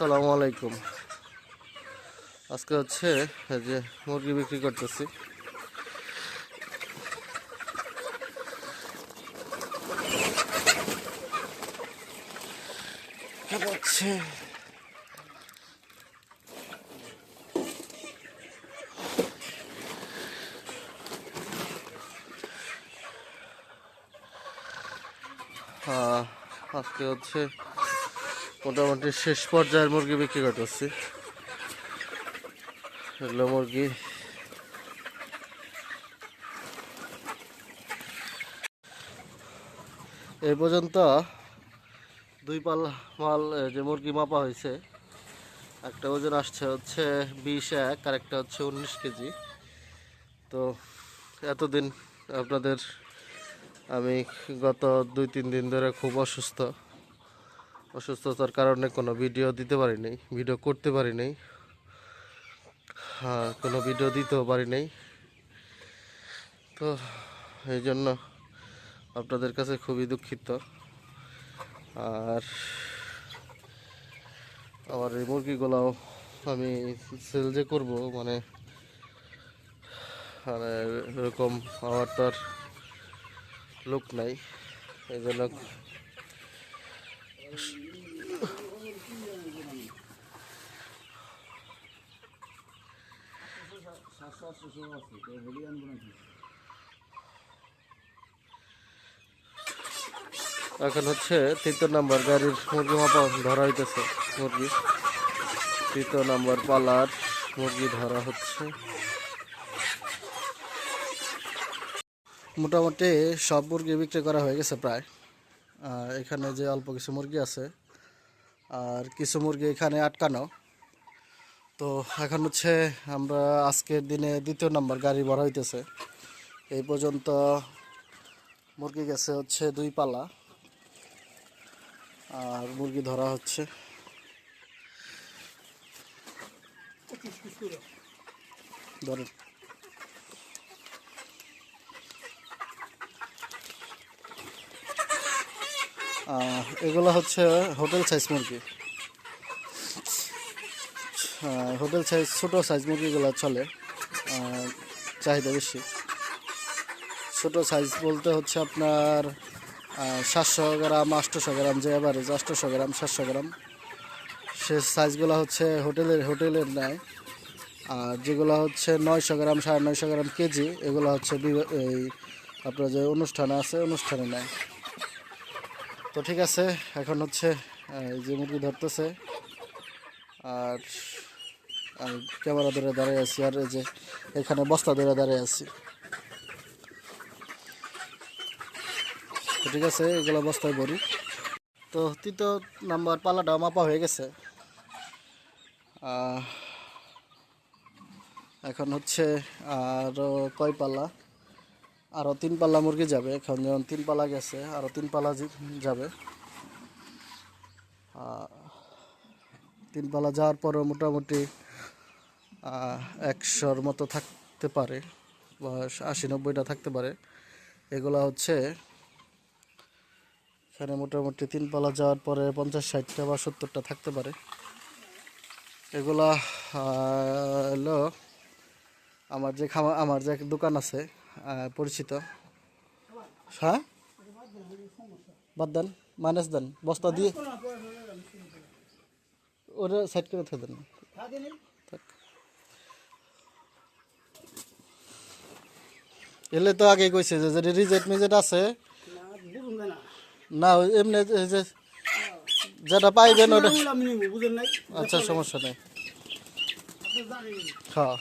আসসালামু আলাইকুম। আজকে হচ্ছে যে মুরগি বিক্রি করতেছি। আজকে হচ্ছে মোটামুটি শেষ পর্যায়ের মুরগি বিক্রি করতেছি। এগুলো মুরগি এই পর্যন্ত দুই পাল মাল যে মুরগি মাপা হয়েছে, একটা ওজন আসছে হচ্ছে বিশ এক, আর একটা হচ্ছে উনিশ কেজি। তো এতদিন আপনাদের, আমি গত দুই, তিন দিন ধরে খুব অসুস্থ। অসুস্থতার কারণে কোনো ভিডিও দিতে পারি নাই ভিডিও করতে পারি নাই হ্যাঁ কোনো ভিডিও দিতেও পারি নাই তো এই জন্য আপনাদের কাছে খুবই দুঃখিত। আর আমার এই মুরগিগুলাও আমি সেল যে করব মানে মানে এরকম আমার তো আর লোক নাই, এই জন্য এখন হচ্ছে তৃতীয় নাম্বার গাড়ির মুরগি মাপা ধরা হইতেছে, মুরগি। তৃতীয় নাম্বার পালার মুরগি ধরা হচ্ছে। মোটামুটি সব মুরগি বিক্রি করা হয়ে গেছে প্রায়। এখানে যে অল্প কিছু মুরগি আছে, আর কিছু মুরগি এখানে আটকানো। তো এখন হচ্ছে আমরা আজকের দিনে দ্বিতীয় নাম্বার গাড়ি ভরা হইতেছে। এই পর্যন্ত মুরগি গেছে হচ্ছে দুই পালা। আর মুরগি ধরা হচ্ছে। ধরেন। এগুলো হচ্ছে হোটেল সাইজ মুরগি। হোটেল সাইজ, ছোটো সাইজ মুরগিগুলো চলে চাহিদা বেশি। ছোটো সাইজ বলতে হচ্ছে আপনার সাতশো গ্রাম আটশোশো গ্রাম, যে অ্যাভারেজ আটশোশো গ্রাম, সাতশো গ্রাম। সে সাইজগুলো হচ্ছে হোটেলের হোটেলের নেয় আর যেগুলো হচ্ছে নয়শো গ্রাম, সাড়ে নয়শো গ্রাম কেজি, এগুলো হচ্ছে এই আপনার যে অনুষ্ঠানে আছে, অনুষ্ঠানে নেয় তো ঠিক আছে, এখন হচ্ছে এই যে মুরগি ধরতেছে। আর আমি ক্যামেরা ধরে দাঁড়িয়ে আছি আর যে এখানে বস্তা ধরে দাঁড়িয়ে আছি। ঠিক আছে, এগুলো বস্তায় ভরি। তো তৃতীয় নাম্বার পালাটা মাপা হয়ে গেছে। এখন হচ্ছে আরও কয় পাল্লা? আরও তিন পাল্লা মুরগি যাবে। এখন যেমন তিন পাল্লা গেছে আরও তিন পাল্লা যাবে। তিন পাল্লা যাওয়ার পরও মোটামুটি একশোর মতো থাকতে পারে বা আশি নব্বইটা থাকতে পারে। এগুলা হচ্ছে এখানে মোটামুটি তিন পালা যাওয়ার পরে পঞ্চাশ ষাটটা বা সত্তরটা থাকতে পারে। এগুলা হলো আমার যে খামা, আমার যে দোকান আছে পরিচিত। হ্যাঁ? বাদ দেন, মাইনাস দেন, বস্তা দিয়ে ওটা সাইড করে থাকে দেন। এলে তো আগে কইছে যে যদি রিজেট মিজেট আছে না এমনি যে যেটা পাইবেন ওটা নাই? আচ্ছা সমস্যা নেই। হ্যাঁ।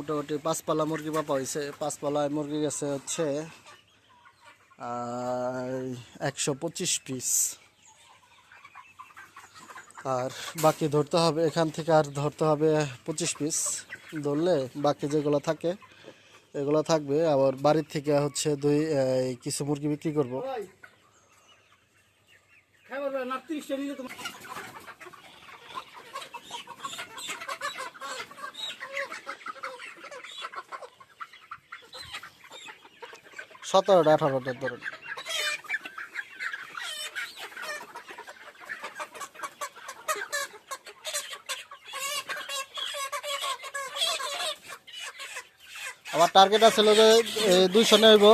মোটামুটি পাঁচপালা মুরগি পাপা হয়েছে পাঁচপালায় মুরগি গেছে হচ্ছে একশো পঁচিশ পিস আর বাকি ধরতে হবে, এখান থেকে আর ধরতে হবে পঁচিশ পিস ধরলে বাকি যেগুলো থাকে, এগুলো থাকবে। আবার বাড়ির থেকে হচ্ছে দুই কিছু মুরগি বিক্রি করব। সতেরোটা আঠারোটা ধরুন। আমার টার্গেট আছিল যে দুইশো নেব।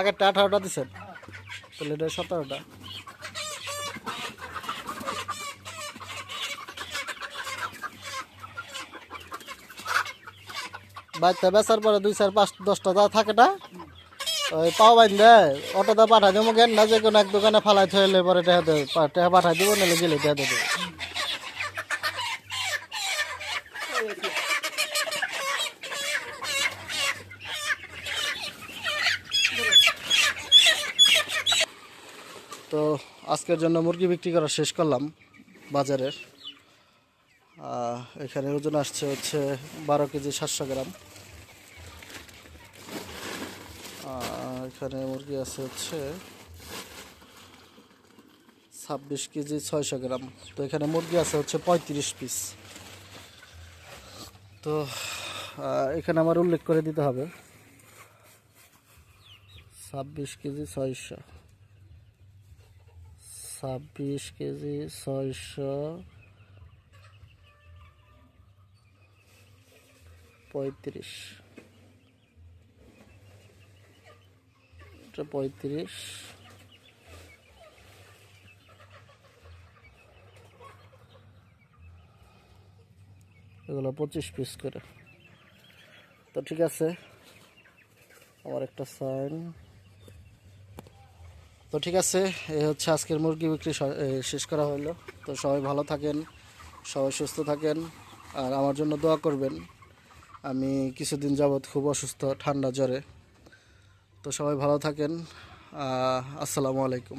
আগেরটা আঠারোটা দিচ্ছেন তাহলে এটা সতেরোটা। বাচ্চা বেচার পরে দুই চার পাঁচ দশটা যা থাকেটা ওই পাও বাইন দেয় অটোতে পাঠাই দেবো গেন না, যে কোনো এক দোকানে ফালাই থইলে পরে টেহা দেবে পাঠাই দেবো, নাহলে গেলে টেহা দেবে তো আজকের জন্য মুরগি বিক্রি করা শেষ করলাম বাজারের। এখানে ওজন আসছে হচ্ছে বারো কেজি সাতশো গ্রাম। এখানে মুরগি আছে হচ্ছে ছাব্বিশ কেজি ছয়শো গ্রাম। তো এখানে মুরগি আছে হচ্ছে পঁয়ত্রিশ পিস। তো এখানে আমার উল্লেখ করে দিতে হবে। ছাব্বিশ কেজি ছয়শো। ছাব্বিশ কেজি ছয়শো পঁয়ত্রিশ। পঁয়ত্রিশ। এগুলো পঁচিশ পিস করে। তো ঠিক আছে, আমার একটা সাইন। তো ঠিক আছে, এ হচ্ছে আজকের মুরগি বিক্রি শেষ করা হলো। তো সবাই ভালো থাকেন, সবাই সুস্থ থাকেন, আর আমার জন্য দোয়া করবেন। আমি কিছুদিন যাবৎ খুব অসুস্থ, ঠান্ডা জ্বরে। তো সবাই ভালো থাকেন আসসালামু আলাইকুম।